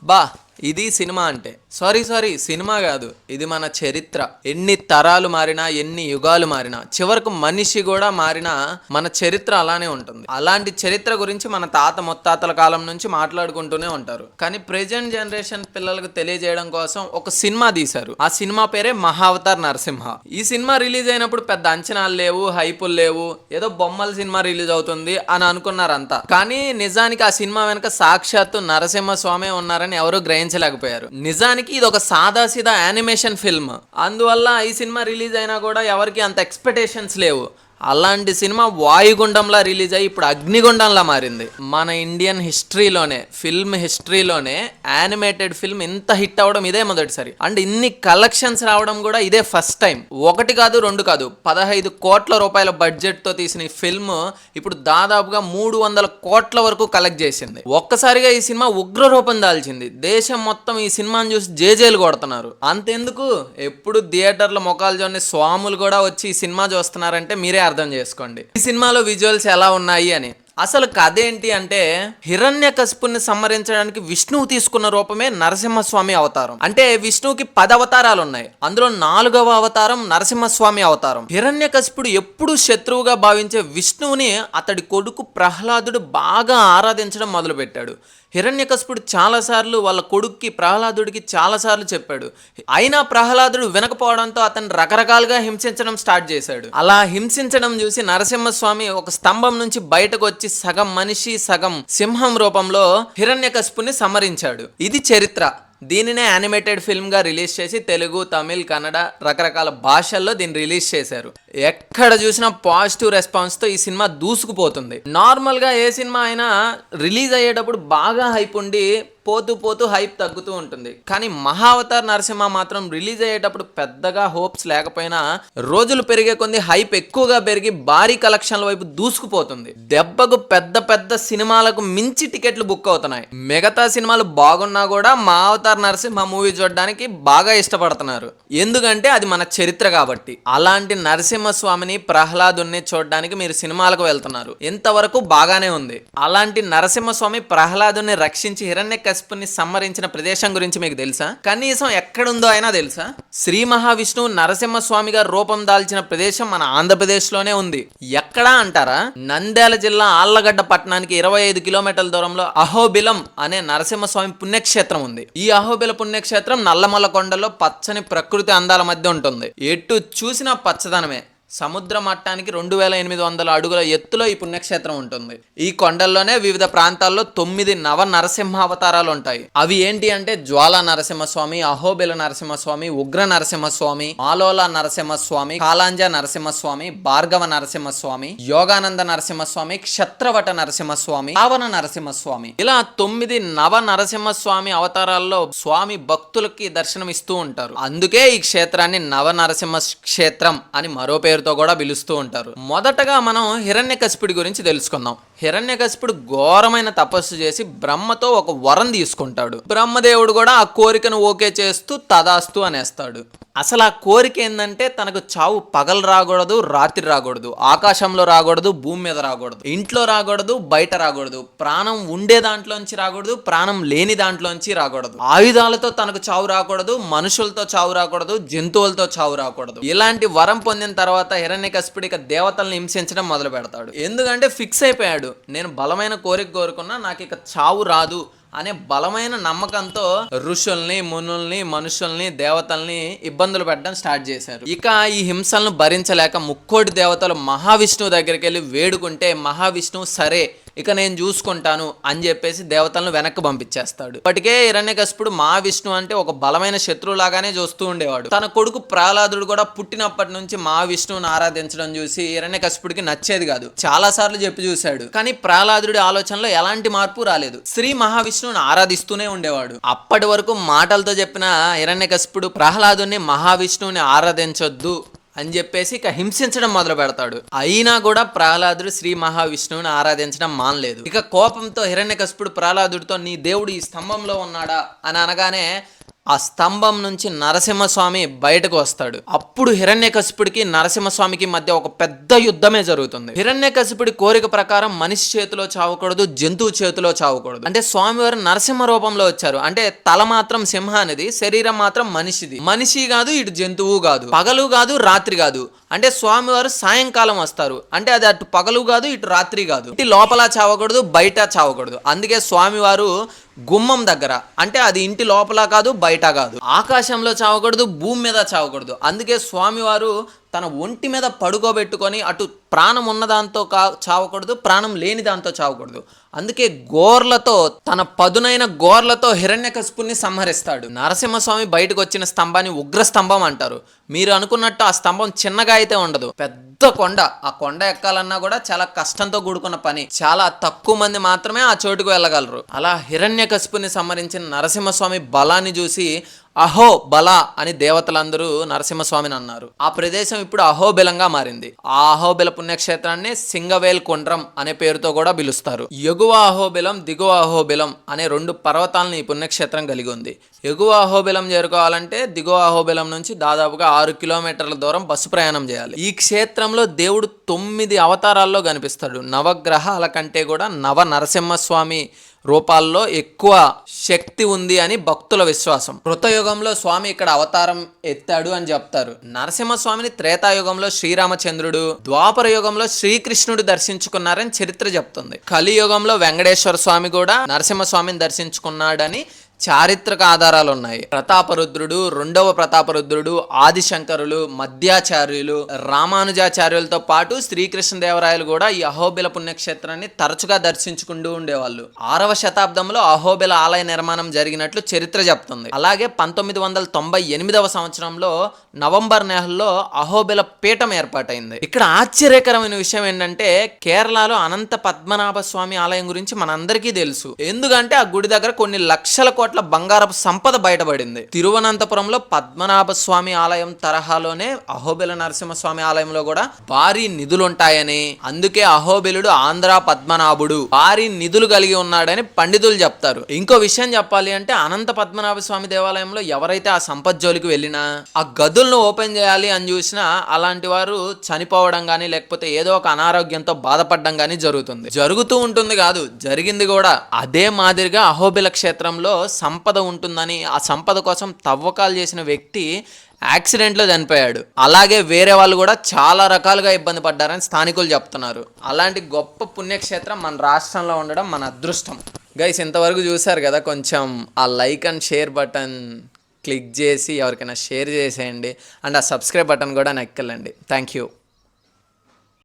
¡Bah! ఇది సినిమా అంటే. Sorry sorry cinema కాదు. ఇది మన చరిత్ర. ఎన్ని తరాలు మారినా ఎన్ని యుగాలు మారినా చివరకు మనిషి కూడా మారినా మన చరిత్ర అలానే ఉంటుంది. అలాంటి చరిత్ర గురించి మన తాత ముత్తాతల కాలం నుంచి మాట్లాడుకుంటూనే ఉంటారు. కానీ ప్రెజెంట్ జనరేషన్ పిల్లలకు తెలియజేయడం కోసం ఒక సినిమా తీశారు. ఆ సినిమా పేరే మహావతార్ నరసింహ. ఈ సినిమా రిలీజ్ అయినప్పుడు పెద్ద అంచనాలు లేవు హైపులు లేవు. ఏదో బొమ్మల సినిమా రిలీజ్ అవుతుంది అని అనుకున్నారంతా. కానీ నిజానికి ఆ సినిమా వెనుక సాక్షాత్తు నరసింహ స్వామి ఉన్నారని ఎవరు గ్రహించలేకపోయారు నిజానికి ఇది ఒక సాదాసీదా యానిమేషన్ ఫిల్మ్. అందువల్ల ఈ సినిమా రిలీజ్ అయినా కూడా ఎవరికి అంత ఎక్స్పెక్టేషన్స్ లేవు. అలాంటి సినిమా వాయుగుండంలా రిలీజ్ అయ్యి ఇప్పుడు అగ్నిగుండంలా మారింది. మన ఇండియన్ హిస్టరీలోనే ఫిల్మ్ హిస్టరీలోనే యానిమేటెడ్ ఫిల్మ్ ఇంత హిట్ అవ్వడం ఇదే మొదటిసారి. అండ్ ఇన్ని కలెక్షన్స్ రావడం కూడా ఇదే ఫస్ట్ టైం. ఒకటి కాదు రెండు కాదు పదహైదు కోట్ల రూపాయల బడ్జెట్తో తీసిన ఈ ఫిల్మ్ ఇప్పుడు దాదాపుగా మూడు వందల కోట్ల వరకు కలెక్ట్ చేసింది. ఒక్కసారిగా ఈ సినిమా ఉగ్ర రూపం దాల్చింది. దేశం మొత్తం ఈ సినిమాని చూసి జేజేలు కొడుతున్నారు. అంతెందుకు? ఎప్పుడు థియేటర్ల మొఖాలు చూడని స్వాములు కూడా వచ్చి ఈ సినిమా చూస్తున్నారంటే మీరే అర్థం చేసుకోండి. ఈ సినిమాలో విజువల్స్ ఎలా ఉన్నాయి అని. అసలు కథ ఏంటి అంటే హిరణ్య కశిపుని సంహరించడానికి విష్ణువు తీసుకున్న రూపమే నరసింహస్వామి అవతారం. అంటే విష్ణువుకి పది అవతారాలు ఉన్నాయి. అందులో నాలుగవ అవతారం నరసింహస్వామి అవతారం. హిరణ్య కశిపుడు ఎప్పుడు శత్రువుగా భావించే విష్ణువుని అతడి కొడుకు ప్రహ్లాదుడు బాగా ఆరాధించడం మొదలుపెట్టాడు. హిరణ్యకశిపుడు చాలాసార్లు వాళ్ళ కొడుక్కి ప్రహ్లాదుడికి చాలాసార్లు చెప్పాడు. అయినా ప్రహ్లాదుడు వినకపోవడంతో అతను రకరకాలుగా హింసించడం స్టార్ట్ చేశాడు. అలా హింసించడం చూసి నరసింహస్వామి ఒక స్తంభం నుంచి బయటకు వచ్చి సగం మనిషి సగం సింహం రూపంలో హిరణ్యకశిపుని సమరించాడు. ఇది చరిత్ర. దీనినే యానిమేటెడ్ ఫిల్మ్గా రిలీజ్ చేసి తెలుగు తమిళ్ కన్నడ రకరకాల భాషల్లో దీన్ని రిలీజ్ చేశారు. ఎక్కడ చూసినా పాజిటివ్ రెస్పాన్స్తో ఈ సినిమా దూసుకుపోతుంది. నార్మల్గా ఏ సినిమా అయినా రిలీజ్ అయ్యేటప్పుడు బాగా హైప్ ఉండి పోతూ పోతూ హైప్ తగ్గుతూ ఉంటుంది. కానీ మహావతార్ నరసింహ మాత్రం రిలీజ్ అయ్యేటప్పుడు పెద్దగా హోప్స్ లేకపోయినా రోజులు పెరిగే కొంది హైప్ ఎక్కువగా పెరిగి భారీ కలెక్షన్ల వైపు దూసుకుపోతుంది. దెబ్బకు పెద్ద పెద్ద సినిమాలకు మించి టికెట్లు బుక్ అవుతున్నాయి. మిగతా సినిమాలు బాగున్నా కూడా మా అవతార్ నరసింహ మూవీ చూడడానికి బాగా ఇష్టపడుతున్నారు. ఎందుకంటే అది మన చరిత్ర కాబట్టి. అలాంటి నరసింహస్వామిని ప్రహ్లాదుని చూడడానికి మీరు సినిమాలకు వెళ్తున్నారు. ఇంతవరకు బాగానే ఉంది. అలాంటి నరసింహస్వామి ప్రహ్లాదుని రక్షించి హిరణ్య కశిపుని సంహరించిన ప్రదేశం గురించి మీకు తెలుసా? కనీసం ఎక్కడుందో అయినా తెలుసా? శ్రీ మహావిష్ణువు నరసింహస్వామిగా రూపం దాల్చిన ప్రదేశం మన ఆంధ్రప్రదేశ్లోనే ఉంది. ఎక్కడా అంటారా? నంద్యాల జిల్లా ఆళ్ళగడ్డ పట్టణానికి ఇరవై ఐదు కిలోమీటర్ల దూరంలో అహోబిలం అనే నరసింహస్వామి పుణ్యక్షేత్రం ఉంది. ఈ అహోబిల పుణ్యక్షేత్రం నల్లమల్ల కొండలో పచ్చని ప్రకృతి అందాల మధ్య ఉంటుంది. ఎటు చూసినా పచ్చదనమే. సముద్ర మట్టానికి రెండు వేల ఎనిమిది వందల అడుగుల ఎత్తులో ఈ పుణ్యక్షేత్రం ఉంటుంది. ఈ కొండల్లోనే వివిధ ప్రాంతాల్లో తొమ్మిది నవ నరసింహ అవతారాలు ఉంటాయి. అవి ఏంటి అంటే జ్వాల నరసింహస్వామి అహోబిల నరసింహస్వామి ఉగ్ర నరసింహస్వామి మాలోల నరసింహస్వామి కాలాంజ నరసింహస్వామి భార్గవ నరసింహస్వామి యోగానంద నరసింహస్వామి క్షత్రవట నరసింహస్వామి ఆవన నరసింహస్వామి. ఇలా తొమ్మిది నవ నరసింహస్వామి అవతారాల్లో స్వామి భక్తులకి దర్శనం ఇస్తూ ఉంటారు. అందుకే ఈ క్షేత్రాన్ని నవ నరసింహ క్షేత్రం అని మరో పేరు పేరుతో కూడా పిలుస్తూ ఉంటారు. మొదటగా మనం హిరణ్యకశిపుడి గురించి తెలుసుకుందాం. హిరణ్యకశిపుడు ఘోరమైన తపస్సు చేసి బ్రహ్మతో ఒక వరం తీసుకుంటాడు. బ్రహ్మదేవుడు కూడా ఆ కోరికను ఓకే చేస్తూ తదాస్తు అనేస్తాడు. అసలు ఆ కోరిక ఏంటంటే తనకు చావు పగలు రాకూడదు రాత్రి రాకూడదు ఆకాశంలో రాకూడదు భూమి మీద రాకూడదు. ఇంట్లో రాకూడదు బయట రాకూడదు. ప్రాణం ఉండే దాంట్లోంచి రాకూడదు ప్రాణం లేని దాంట్లోంచి రాకూడదు. ఆయుధాలతో తనకు చావు రాకూడదు మనుషులతో చావు రాకూడదు జంతువులతో చావు రాకూడదు. ఇలాంటి వరం పొందిన తర్వాత హిరణ్యకశిపుడు ఇక దేవతల్ని హింసించడం మొదలు పెడతాడు. ఎందుకంటే ఫిక్స్ అయిపోయాడు. నేను బలమైన కోరిక కోరుకున్నా నాకు ఇక చావు రాదు అనే బలమైన నమ్మకంతో ఋషుల్ని మునుల్ని మనుషుల్ని దేవతల్ని ఇబ్బందులు పెట్టడం స్టార్ట్ చేశారు. ఇక ఈ హింసలను భరించలేక ముక్కోటి దేవతలు మహావిష్ణువు దగ్గరికి వెళ్ళి వేడుకుంటే మహావిష్ణువు సరే ఇక నేను చూసుకుంటాను అని చెప్పేసి దేవతలను వెనక్కి పంపించేస్తాడు. ఇప్పటికే హిరణ్యకశిపుడు విష్ణు అంటే ఒక బలమైన శత్రువులాగానే చూస్తూ ఉండేవాడు. తన కొడుకు ప్రహ్లాదుడు కూడా పుట్టినప్పటి నుంచి మా విష్ణువుని ఆరాధించడం చూసి హిరణ్యకశిపుడికి నచ్చేది కాదు. చాలా సార్లు చెప్పి చూశాడు. కానీ ప్రహ్లాదుడి ఆలోచనలో ఎలాంటి మార్పు రాలేదు. శ్రీ మహావిష్ణువుని ఆరాధిస్తూనే ఉండేవాడు. అప్పటి వరకు మాటలతో చెప్పిన హిరణ్యకశిపుడు ప్రహ్లాదుని మహావిష్ణువుని ఆరాధించొద్దు అని చెప్పేసి ఇక హింసించడం మొదలు పెడతాడు. అయినా కూడా ప్రహ్లాదుడు శ్రీ మహావిష్ణువుని ఆరాధించడం మానలేదు. ఇక కోపంతో హిరణ్యకశిపుడు ప్రహ్లాదుడితో నీ దేవుడు ఈ స్తంభంలో ఉన్నాడా? అని అనగానే ఆ స్తంభం నుంచి నరసింహస్వామి బయటకు వస్తాడు. అప్పుడు హిరణ్యకశిపుడికి నరసింహస్వామికి మధ్య ఒక పెద్ద యుద్ధమే జరుగుతుంది. హిరణ్యకశిపుడి కోరిక ప్రకారం మనిషి చేతిలో చావకూడదు జంతువు చేతిలో చావకూడదు. అంటే స్వామివారు నరసింహ రూపంలో వచ్చారు. అంటే తల మాత్రం సింహానిది శరీరం మాత్రం మనిషిది. మనిషి కాదు ఇటు జంతువు కాదు. పగలు కాదు రాత్రి కాదు. అంటే స్వామివారు సాయంకాలం వస్తారు. అంటే అది అటు పగలు కాదు ఇటు రాత్రి కాదు. ఇటు లోపల చావకూడదు బయట చావకూడదు. అందుకే స్వామివారు గుమ్మం దగ్గర. అంటే అది ఇంటి లోపల కాదు బయట కాదు. ఆకాశంలో చావకూడదు భూమి మీద చావకూడదు. అందుకే స్వామివారు తన ఒంటి మీద పడుకోబెట్టుకొని అటు ప్రాణం ఉన్నదాంతో కా చావకూడదు ప్రాణం లేని దాంతో చావకూడదు. అందుకే గోర్లతో తన పదునైన గోర్లతో హిరణ్యకశిపుని సంహరిస్తాడు. నరసింహస్వామి బయటకు వచ్చిన స్తంభాన్ని ఉగ్ర స్తంభం అంటారు. మీరు అనుకున్నట్టు ఆ స్తంభం చిన్నగా అయితే ఉండదు. పెద్ద కొండ. ఆ కొండ ఎక్కాలన్నా కూడా చాలా కష్టంతో కూడుకున్న పని. చాలా తక్కువ మంది మాత్రమే ఆ చోటుకు వెళ్ళగలరు. అలా హిరణ్యకశిపుని సంహరించిన నరసింహస్వామి బలాన్ని చూసి అహో బల అని దేవతలందరూ నరసింహస్వామిని అన్నారు. ఆ ప్రదేశం ఇప్పుడు అహోబిలంగా మారింది. ఆ అహోబిల పుణ్యక్షేత్రాన్ని సింగవేల్ కొండ్రం అనే పేరుతో కూడా పిలుస్తారు. ఎగువ అహోబిలం దిగువ అహోబిలం అనే రెండు పర్వతాలను ఈ పుణ్యక్షేత్రం కలిగి ఉంది. ఎగువ అహోబిలం చేరుకోవాలంటే దిగువ అహోబిలం నుంచి దాదాపుగా ఆరు కిలోమీటర్ల దూరం బస్సు ప్రయాణం చేయాలి. ఈ క్షేత్రంలో దేవుడు తొమ్మిది అవతారాల్లో కనిపిస్తాడు. నవగ్రహాల కంటే కూడా నవ నరసింహస్వామి రూపాల్లో ఎక్కువ శక్తి ఉంది అని భక్తుల విశ్వాసం. కృతయుగంలో స్వామి ఇక్కడ అవతారం ఎత్తాడు అని చెప్తారు. నరసింహస్వామిని త్రేతాయుగంలో శ్రీరామచంద్రుడు ద్వాపర యుగంలో శ్రీకృష్ణుడు దర్శించుకున్నారని చరిత్ర చెప్తుంది. కలియుగంలో వెంకటేశ్వర స్వామి కూడా నరసింహస్వామిని దర్శించుకున్నాడని చారిత్రక ఆధారాలు ఉన్నాయి. ప్రతాపరుద్రుడు రెండవ ప్రతాపరుద్రుడు ఆదిశంకరులు మధ్యాచార్యులు రామానుజాచార్యులతో పాటు శ్రీకృష్ణదేవరాయలు కూడా ఈ అహోబిల పుణ్యక్షేత్రాన్ని తరచుగా దర్శించుకుంటూ ఉండేవాళ్ళు. ఆరవ శతాబ్దంలో అహోబిల ఆలయ నిర్మాణం జరిగినట్లు చరిత్ర చెప్తుంది. అలాగే పంతొమ్మిది వందల తొంభై ఎనిమిదవ సంవత్సరంలో నవంబర్ నెలలో అహోబిల పీఠం ఏర్పాటైంది. ఇక్కడ ఆశ్చర్యకరమైన విషయం ఏంటంటే కేరళలో అనంత పద్మనాభ స్వామి ఆలయం గురించి మనందరికీ తెలుసు. ఎందుకంటే ఆ గుడి దగ్గర కొన్ని లక్షల కోట్ల బంగారపు సంపద బయటపడింది. తిరువనంతపురంలో పద్మనాభ స్వామి ఆలయం తరహాలోనే అహోబిల నరసింహస్వామి ఆలయంలో కూడా భారీ నిధులుంటాయని అందుకే అహోబిలుడు ఆంధ్ర పద్మనాభుడు. భారీ నిధులు కలిగి ఉన్నాడని పండితులు చెప్తారు. ఇంకో విషయం చెప్పాలి అంటే అనంత పద్మనాభ స్వామి దేవాలయంలో ఎవరైతే ఆ సంపత్ జోలికి వెళ్ళినా ఆ గదులను ఓపెన్ చేయాలి అని చూసినా అలాంటి వారు చనిపోవడం కానీ లేకపోతే ఏదో ఒక అనారోగ్యంతో బాధపడడం కానీ జరుగుతుంది. జరుగుతూ ఉంటుంది కాదు జరిగింది కూడా. అదే మాదిరిగా అహోబిల క్షేత్రంలో సంపద ఉంటుందని ఆ సంపద కోసం తవ్వకాలు చేసిన వ్యక్తి యాక్సిడెంట్లో చనిపోయాడు. అలాగే వేరే వాళ్ళు కూడా చాలా రకాలుగా ఇబ్బంది పడ్డారని స్థానికులు చెప్తున్నారు. అలాంటి గొప్ప పుణ్యక్షేత్రం మన రాష్ట్రంలో ఉండడం మన అదృష్టం. గైస్ ఇంతవరకు చూశారు కదా కొంచెం ఆ like and share button click చేసి ఎవరికైనా షేర్ చేసేయండి. అండ్ ఆ సబ్స్క్రైబ్ బటన్ కూడా నెక్కెళ్ళండి. Thank you